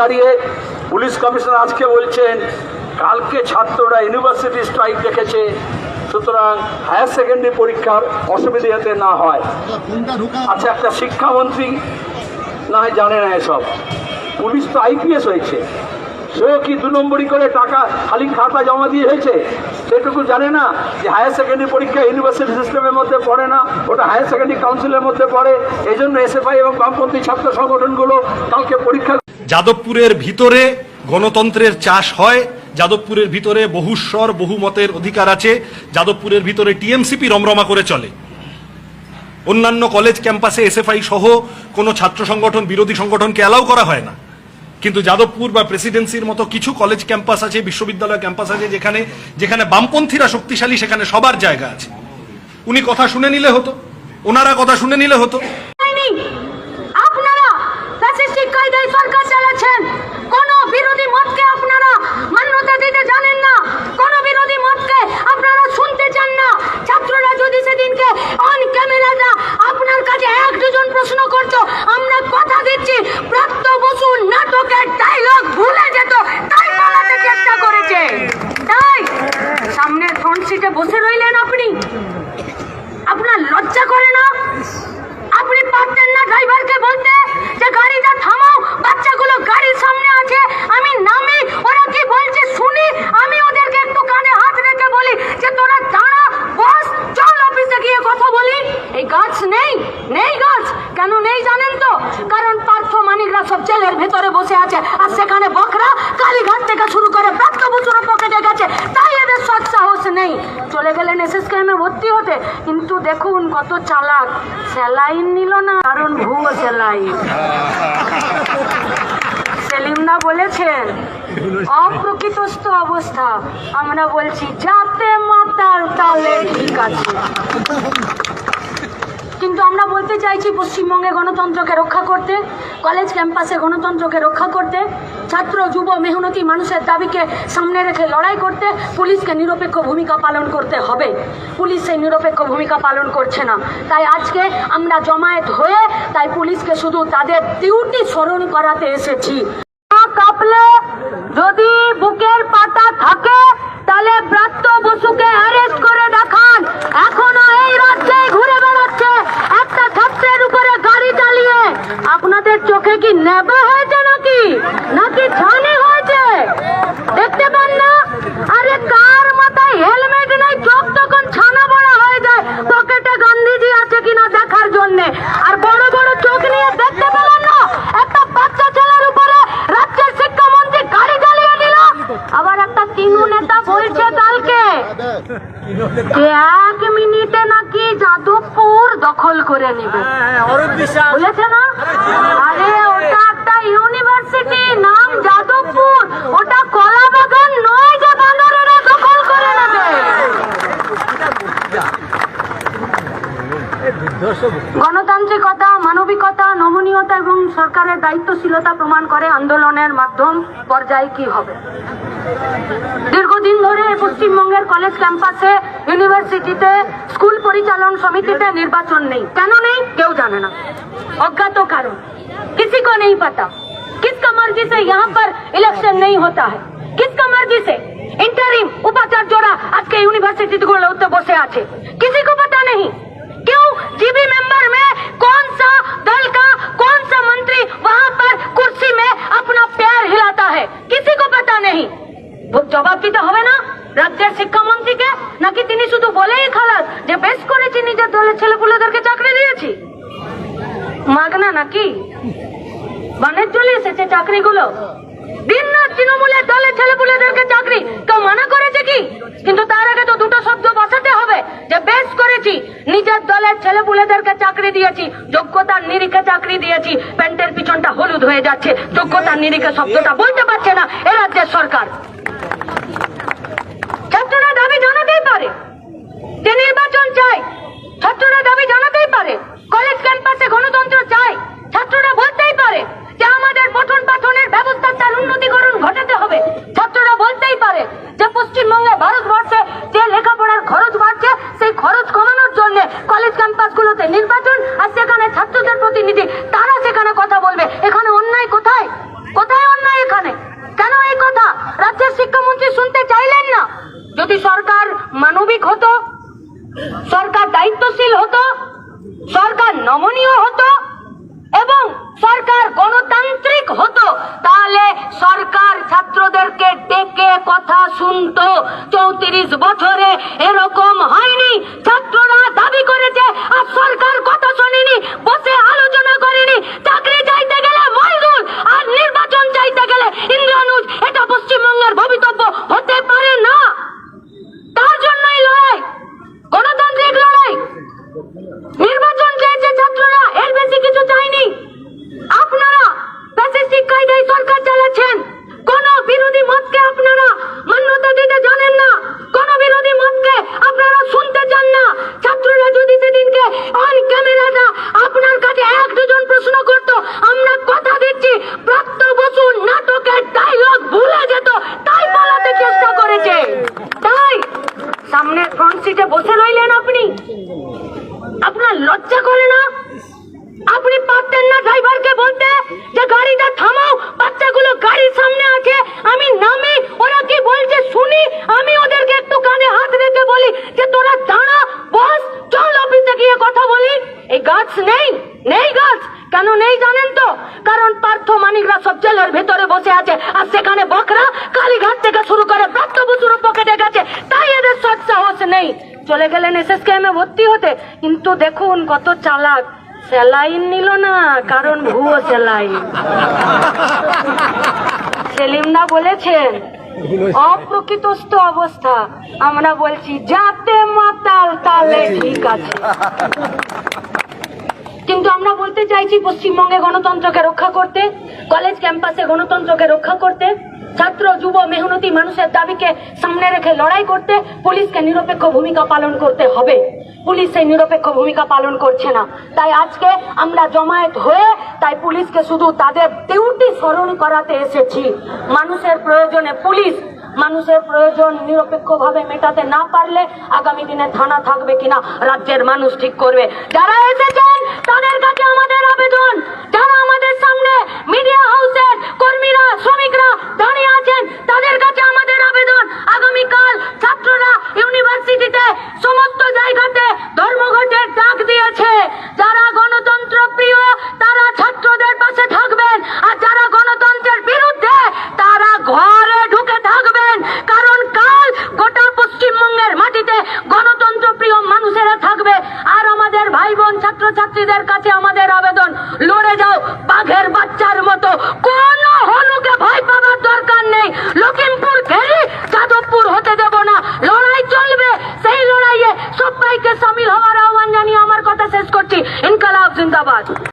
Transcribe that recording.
দাঁড়িয়ে police commissioner আজকে বলছেন, কালকে ছাত্ররা ইউনিভার্সিটি স্ট্রাইক দেখেছে, সুতরাং হায়ার সেকেন্ডারি পরীক্ষার অসুবিধা না হয়। আচ্ছা একটা শিক্ষামন্ত্রী না হয় জানে না এসব। পুলিশ তো আইপিএস হয়েছে। সেও কি দু নম্বরই করে টাকা, খালি খাতা জমা দিয়ে হয়েছে? সেটুকু জানে না যে হায়ার সেকেন্ডারি পরীক্ষা ইউনিভার্সিটি সিস্টেমের মধ্যে পড়ে না, ওটা হায়ার সেকেন্ডারি কাউন্সিলের মধ্যে পড়ে। এই জন্য এসএফআই এবং বামপন্থী ছাত্র সংগঠনগুলো কালকে পরীক্ষা যাদবপুরের ভিতরে গণতন্ত্রের চাষ হয়, যাদবপুরের ভিতরে বহুস্বর বহুমতের অধিকার আছে, যাদবপুরের ভিতরে টিএমসিপি রমরমা করে চলে। অন্যান্য কলেজ ক্যাম্পাসে এসএফআই সহ কোনো ছাত্র সংগঠন, বিরোধী সংগঠনকে অ্যালাউ করা হয় না। কিন্তু যাদবপুর বা প্রেসিডেন্সির মতো কিছু কলেজ ক্যাম্পাস আছে, বিশ্ববিদ্যালয় ক্যাম্পাস আছে, যেখানে যেখানে বামপন্থীরা শক্তিশালী, সেখানে সবার জায়গা আছে। উনি কথা শুনে নিলে হতো, ওনারা কথা শুনে নিলে হতো হয়নি আপনারা ফ্যাসিস্টিক কায়দায় সরকার চালাচ্ছেন কোন বিরোধী মতকে আপনারা মান্যতা দিতে জানেন না কোন বিরোধী মতকে আপনারা শুনতে চান না ছাত্ররা যদি সেদিনকে অন ক্যামেরাটা আপনার কাছে এক দুজন প্রশ্ন করতো আমরা কথা দিচ্ছি প্রাপ্ত বসু নাটকের ডায়লগ ভুলে যেত তাই বলাতে চেষ্টা করেছে তাই সামনে ফ্রন্ট সিটে বসে রইলেন আপনি আপনার লজ্জা করে না আপনি পারতেন না ড্রাইভারকে বলতে যে গাড়িটা থামাও বাচ্চাগুলো গাড়ির সামনে আছে আমি নামি ওরা কি বলছে শুনি আমি ওদেরকে একটু কানে হাত রেখে বলি যে তোরা দাঁড়া বস চল অফিসে গিয়ে কথা বলি এই গাছ নেই নেই গাছ। কেন নেই জানেন তো? কারণ পার্থ মানিকরা সব জেলের ভেতরে বসে আছে, আর সেখানে বকরা কালীঘাট থেকে শুরু করে প্রাপ্ত বছর পকেটে গেছে। তাই এদের সৎ সাহস নেই। চলে গেলেন এসএস ক্যামে ভর্তি হতে। কিন্তু দেখুন কত চালাক। স্যালাইন নিল না। কারণ ভুয়ো স্যালাইন সেলিমদা বলেছেন, অপ্রকৃতস্থ অবস্থা। আমরা বলছি, যাতে মাতার তালে ঠিক আছে। আমরা বলতে চাইছি পশ্চিমবঙ্গে গণতন্ত্রকে রক্ষা করতে কলেজ ক্যাম্পাসে গণতন্ত্রকে রক্ষা করতে, ছাত্র, যুব, মেহনতি মানুষের দাবিকে সামনে রেখে লড়াই করতে, পুলিশকে নিরপেক্ষ ভূমিকা পালন করতে হবে। পুলিশ সেই নিরপেক্ষ ভূমিকা পালন করছে না। তাই আজকে আমরা জমায়েত হয়ে, তাই পুলিশকে শুধু তাদের ডিউটি স্মরণ করাতে এসেছি। যদি বুকের পাতা থাকে, তাহলে ব্রাত্য বসুকে অ্যারেস্ট করে দেখান আপনাদের চোখে কি নেবা হয়েছে নাকি? নাকি ছানি হয়েছে? দেখতে পান না? আরে কার মাথায় হেলমেট নাই? চোখ তখন ছানা বড়া হয়ে যায়। পকেটে গান্ধীজি আছে কিনা দেখার জন্য। আর বড় বড় চোখ নিয়ে দেখতে পেলেন না একটা বাচ্চা ছেলের উপরে রাজ্যের শিক্ষামন্ত্রী গাড়ি চালিয়ে দিল আবার একটা তিনু নেতা বলছে কালকে যে এক মিনিটে নাকি যাদবপুর দখল করে নেবে বলেছে না আরে ওটা একটা ইউনিভার্সিটি নাম যাদবপুর ওটা কলা বাগান নয় যে বানরেরা দখল করে নেবে গণতান্ত্রিকতা মানবিকতা নমনীয়তা এবং সরকারের দায়িত্বশীলতা প্রমাণ করে আন্দোলনের মাধ্যম পর্যায়ে কি হবে দীর্ঘদিন ধরে পশ্চিমবঙ্গের কলেজ ক্যাম্পাসে ইউনিভার্সিটিতে স্কুল পরিচালন সমিতিতে নির্বাচন নেই কেন নেই কেউ জানে না অজ্ঞাত কারণ किसी को नहीं पता किसका मर्जी से यहाँ पर इलेक्शन नहीं होता है किसका मर्जी से इंटरिम उपाचार्यरा आज के यूनिवर्सिटी गुलोते बसे आछे किसी को पता नहीं क्यों जीबी मेंबर में कौन सा दल का कौन सा मंत्री वहाँ पर कुर्सी में अपना पैर हिलाता है किसी को पता नहीं वो জবাব দিতে হবে না রাজ্যের শিক্ষামন্ত্রীকে নাকি তিনি শুধু বলেই খালাস যে বেশ করেছি নিজের দলের ছেলেপুলেদেরকে চাকরি দিয়েছি মাগনা নাকি বানের চলে এসেছে চাকরিগুলো দিন তৃণমূলের দলের ছেলেপুলেদেরকে চাকরি। কেউ মানা করেছে কি? কিন্তু তার আগে তো দুটো শব্দ বসাতে হবে যে বেশ করেছি। নিজের দলের ছেলেপুলেদেরকে চাকরি দিয়েছি, যোগ্যতার নিরিখে চাকরি দিয়েছি, প্যান্টের পিছনটা হলুদ হয়ে যাচ্ছে, যোগ্যতার নিরিখে শব্দটা বলতে পারছে না। দায়িত্বশীল হতো, সরকার নমনীয় হতো এবং সরকার গণতান্ত্রিক হতো, তাহলে সরকার ছাত্রদেরকে ডেকে কথা শুনতো। চৌত্রিশ বছরে এরকম হয়নি, ছাত্র সামনের ফ্রন্ট সিটে বসে রইলেন আপনি? আপনার লজ্জা করে না? আপনি পারতেন না ড্রাইভারকে বলতে যে গাড়িটা থামাও, বাচ্চাগুলো গাড়ির সামনে আছে, আমি নামি, ওরা কি বলছে শুনি, আমি ওদেরকে একটু কানে হাত রেখে বলি যে তোরা দাঁড়া বস চল অফিসে গিয়ে কথা বলি এই গাছ নেই নেই গাছ কেন নেই জানেন তো কারণ পার্থ মানিকরা সব জেলের ভেতরে বসে আছে আর সেখানে বকরা কালীঘাট থেকে শুরু করে প্রাপ্ত বসুরও পকেটে গেছে তাই এদের সৎ সাহস নেই চলে এসএসকেএমে ভর্তি হতে। কিন্তু দেখুন কত চালাক। স্যালাইন নিল না, কারণ ভুয়ো স্যালাইন। সেলিমদা বলেছেন, অপ্রকৃতস্থ অবস্থা। আমরা বলছি, যাতে মাতাল তালে ঠিক আছে। কিন্তু আমরা বলতে চাইছি, পশ্চিমবঙ্গে গণতন্ত্রকে রক্ষা করতে, কলেজ ক্যাম্পাসে গণতন্ত্রকে রক্ষা করতে। ছাত্র, যুব, মেহনতি মানুষের দাবিকে সামনে রেখে লড়াই করতে পুলিশকে নিরপেক্ষ ভূমিকা পালন করতে হবে। পুলিশ সেই নিরপেক্ষ ভূমিকা পালন করছে না। তাই আজকে আমরা জমায়েত হয়ে তাই পুলিশকে শুধু তাদের ডিউটি স্মরণ করাতে এসেছি। মানুষের প্রয়োজনে পুলিশ, মানুষের প্রয়োজন নিরপেক্ষভাবে মেটাতে না পারলে আগামী দিনে থানা থাকবে কিনা, রাজ্যের মানুষ ঠিক করবে। যারা এসেছেন